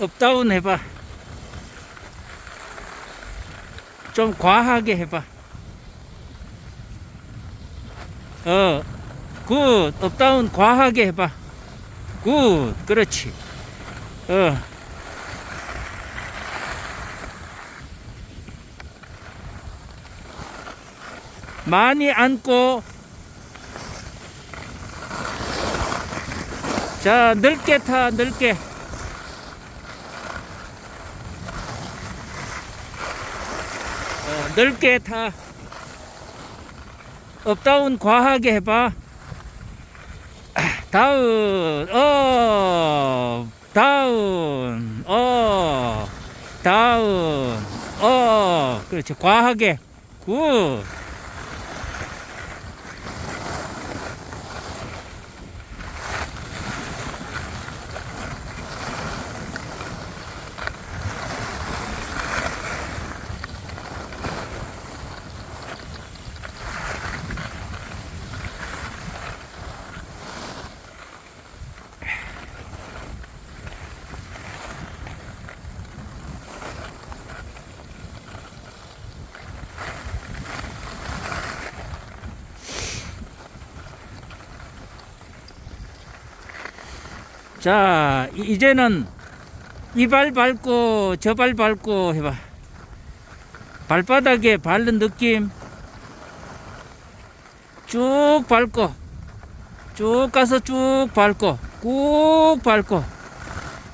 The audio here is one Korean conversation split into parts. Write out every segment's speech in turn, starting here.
업다운 해봐. 좀 과하게 해봐. 어, 굿. 업다운 과하게 해봐. 굿. 그렇지. 어. 많이 앉고 자 넓게 타 넓게 어, 넓게 타 업다운 과하게 해봐. 아, 다운 업 다운 업 다운 업. 그렇지. 과하게. 굿 자, 이- 이제는 이 발 밟고 저 발 밟고 해봐. 발바닥에 밟는 느낌. 쭉 밟고, 쭉 가서 쭉 밟고, 꾹 밟고,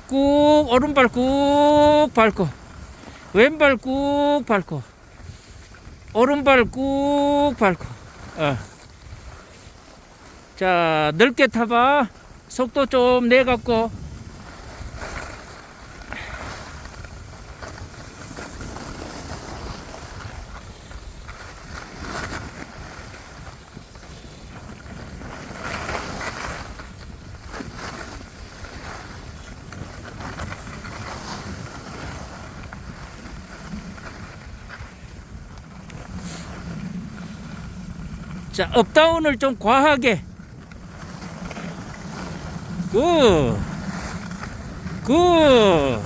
꾹 오른발 꾹 밟고, 왼발 꾹 밟고, 오른발 꾹 밟고. 어. 자, 넓게 타봐. 속도 좀 내갖고. 자 업다운을 좀 과하게 굿. 굿.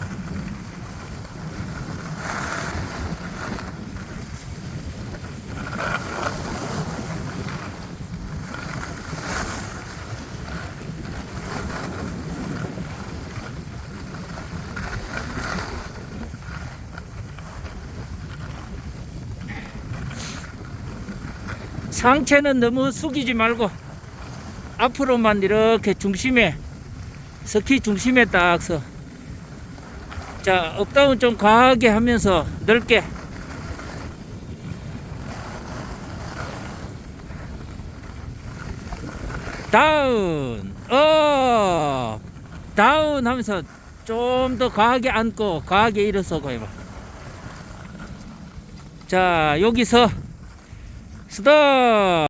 상체는 너무 숙이지 말고 앞으로만 이렇게 중심에 스키 중심에 딱 서. 자, 업다운 좀 과하게 하면서 넓게. 다운, 업, 다운 하면서 좀 더 과하게 앉고 과하게 일어서고 해봐. 자, 여기서 스톱.